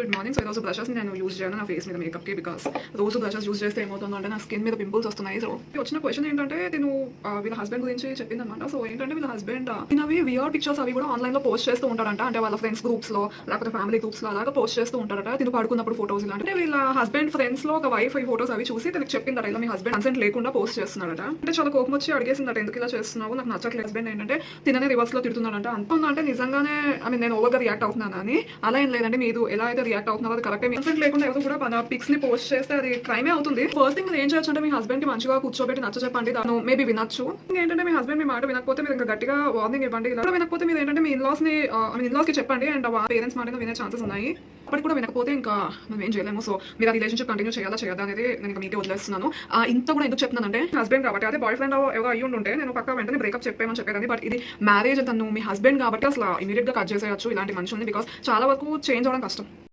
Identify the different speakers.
Speaker 1: Good morning so ఈరోజు brushes నేను use చేయను. నా ఫేస్ మీద మేకప్కి బికాస్ రోజు బ్రషెస్ యూజ్ చేస్తే ఏమవుతుందంటే నా స్కిన్ మీద పింపుల్స్ వస్తున్నాయి. సో వచ్చిన క్వశ్చన్ ఏంటంటే నేను వీళ్ళ హస్బెండ్ గురించి చెప్పింది అనమాట సో ఏంటంటే వీళ్ళ హస్బెండ్ అవి వియర్ పిక్చర్స్ అవి కూడా ఆన్లైన్లో పోస్ట్ చేస్తూ ఉంటారంట. అంటే వాళ్ళ ఫ్రెండ్స్ గ్రూప్స్లో లేకపోతే ఫ్యామిలీ గ్రూప్స్లో అలాగా పోస్ట్ చేస్తూ ఉంటారట. తిను పడుకున్నప్పుడు ఫోటోస్ ఇలాంటి వీళ్ళ హస్బెండ్ ఫ్రెండ్స్లో ఒక వైఫ్ ఈ ఫోటోస్ అవి చూసి తనకి చెప్పిందట. ఇలా మీ హస్బెండ్ కన్సెంట్ లేకుండా పోస్ట్ చేస్తున్నాడట. అంటే చాలా కోపం వచ్చి అడిగేసిందట. ఎందుకు ఇలా చేస్తున్నావు? నాకు నచ్చట్లేదు. హస్బెండ్ ఏంటంటే తిననే రివర్స్లో తిడుతున్నాడంట. అంత అంటే నిజంగానే ఐ మీన్ నేను ఓవర్గా రియాక్ట్ అవుతున్నాను అని. అలా ఏం లేదండి. మీరు ఎలా అయితే రియాక్ట్ అవుతున్నారో అది కరెక్ట్ ఇన్సెంట్ లేకుండా ఎవరు కూడా మన పిక్స్ని పోస్ట్ చేస్తే అది క్రైమే అవుతుంది. ఫస్ట్ థింగ్ మీరు ఏం చేయొచ్చు అంటే మీ హస్బెండ్కి మంచిగా కూర్చోబెట్టి నచ్చ చెప్పండి. తను మేబీ వినొచ్చు. ఏంటంటే మీ హస్బెండ్ మీ మాట వినకపోతే మీరు ఇంకా గట్టిగా వార్నింగ్ ఇవ్వండి. ఇలా వినకపోతే మీరు ఏంటంటే మీ ఇన్లాస్ని మీ ఇన్లాస్కి చెప్పండి అండ్ పేరెంట్స్ మాట వినే ఛాన్సెస్ ఉన్నాయి. అప్పటికి కూడా వినకపోతే ఇంకా మనం ఏం చేయలేము. సో మీరు ఆ రిలేషన్షిప్ కంటిన్యూ చేయాలా చేయదా అనేది నేను ఇంకా మీకే వదిలేస్తున్నాను. ఇంత కూడా ఎందుకు చెప్తున్నానంటే హస్బెండ్ కాబట్టి అదే బాయ్ ఫ్రెండ్ ఎవరో అయ్యి ఉంటే నేను పక్క వెంటనే బ్రేకప్ చెప్పేమని చెప్పేదాన్ని. బట్ ఇది మ్యారేజ్ తను మీ హస్బెండ్ కాబట్టి అసలు ఇమీడియట్గా కట్ చేసేయచ్చు ఇలాంటి మనుషుల్ని బికాస్ చాలా వరకు చేంజ్ అవ్వడం కష్టం.